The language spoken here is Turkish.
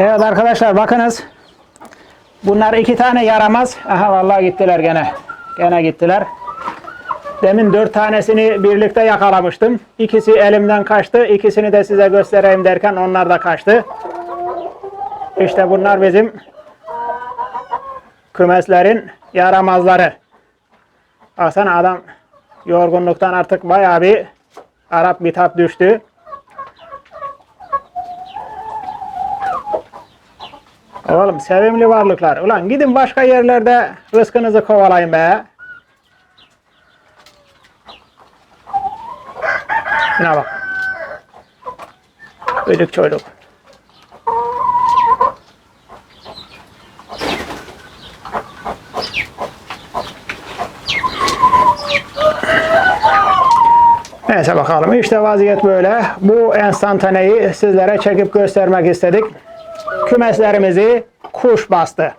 Evet arkadaşlar bakınız. Bunlar iki tane yaramaz. Aha vallahi gittiler gene. Gene gittiler. Demin dört tanesini birlikte yakalamıştım. İkisi elimden kaçtı. İkisini de size göstereyim derken onlar da kaçtı. İşte bunlar bizim kümeslerin yaramazları. Baksana adam yorgunluktan artık bayağı bir Arap bitap düştü. Oğlum sevimli varlıklar. Ulan gidin başka yerlerde rızkınızı kovalayın be. Şuna bak. Çocuk çocuk. Neyse bakalım işte vaziyet böyle. Bu enstantaneyi sizlere çekip göstermek istedik. Kümeslerimizi kuş bastı.